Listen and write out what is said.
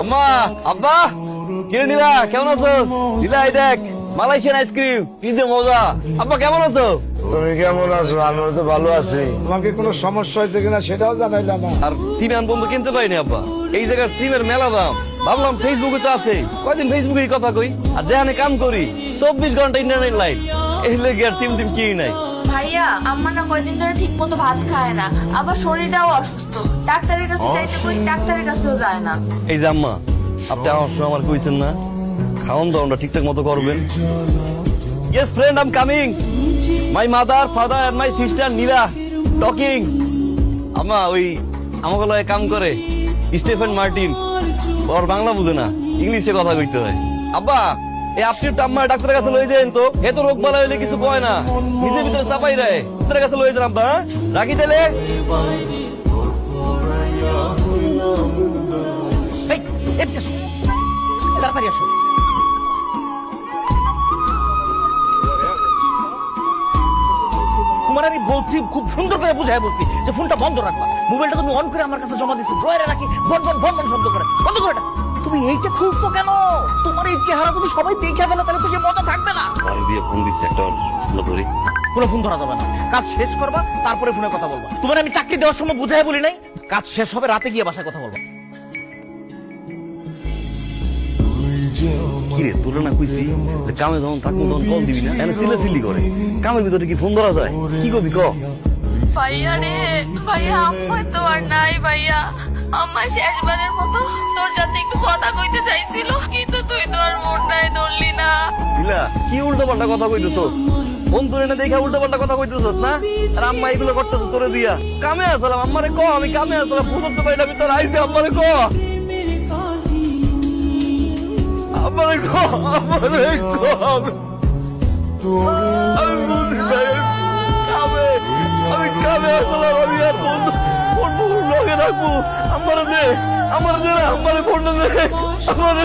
আম্মা আব্বা কিরে নীলা কেমন আছো? নীলা এই দেখ মালয়েশিয়ান আইসক্রিম কি যে মজা। আব্বা কেমন আছো? তুমি কেমন আছো? আমরা তো ভালো আছি। তোমাকে কোনো সমস্যা হয়েছে কিনা সেটাও জানাইলা না। আর সিম আন বন্ধু কিনতে পাইনি আব্বা। এই জায়গার সিমের মেলা দাম। ভাবলাম ফেসবুকে তো আছে। কয়দিন ফেসবুকে কথা কই? আর যেখানে কাম করি। চব্বিশ ঘণ্টা ইন্টারনেট লাইন এই লেগে আর সিম টিম কিনি নাই। ভাইয়া আমার না কয়দিন ধরে ঠিক মতো ভাত খায় না আবার শরীরটাও অসুস্থ। ডাক্তারের কাছে যাইতে কই ডাক্তারের কাছেও যায় না। এই যে আম্মা আপনি আমার আমার কইছেন না? খাওয়ান দাওয়ানটা ঠিকঠাক মতো করবেন। Yes friend am coming my mother father and my sister Nila talking আম্মা ওই আমাকে লয়ে কাম করে স্টিফেন মার্টিন। ওর বাংলা বুঝে না ইংলিশে কথা কইতে হয়। আব্বা আপনি ডাক্তারের কাছে তো। এ তো রোগ বালা হইলে কিছু কয় না। নিজের ভিতরে চাপাই ডাক্তারের কাছে যান আব্বা হ্যাঁ? রাখি আমি বলছি, খুব সুন্দর করে বুঝাই বলছি যে ফোনটা বন্ধ রাখবা। মোবাইলটা তুমি অন করে আমার কাছে জমা দিচ্ছ ড্রয়ারে রাখি, বন বন বন বন শব্দ করে। বন্ধ করে। তুমি এইটা কেন? তোমার এই চেহারা যদি সবাই দেখে ফেলে তাহলে তো সে মজা থাকবে না। আমি দিয়ে ফোন দিচ্ছি একটা ফোন ধরি। কোনো ফোন ধরা যাবে না। কাজ শেষ করবা তারপরে ফোনে কথা বলবা। তোমার আমি চাকরি দেওয়ার সময় বুঝাই বলি নাই? কাজ শেষ হবে রাতে গিয়ে বাসায় কথা বলবা। কিরে তোরা না কইছি কামে যখন তখন কল দিবি না? এনে সিলে সিলি করে। কামের ভিতরে কি ফোন ধরা যায়? কি করবি ক? ভাইয়া রে ভাইয়া আম্মা তো আর নাই ভাইয়া। আম্মা শেষবারের মতো তোর সাথে একটু কথা কইতে চাইছিল কিন্তু তুই তো আর মনটাই ধরলি না। দিলা কি উল্টো পাল্টা কথা কইতেছ? ফোন তোরে না দেখা উল্টো পাল্টা কথা কইতেছস না? আর আম্মা এগুলো করতেছ তোরে দিয়া। কামে আসলাম আম্মারে ক আমি কামে আসলাম বুঝতে পারি না আমি তোর আইছি আম্মারে ক। আমারে ক আমারে ক। আমি আর ফোন ফোন লগে রাখব আমার দে আমার দে আমার ফোন দে আমার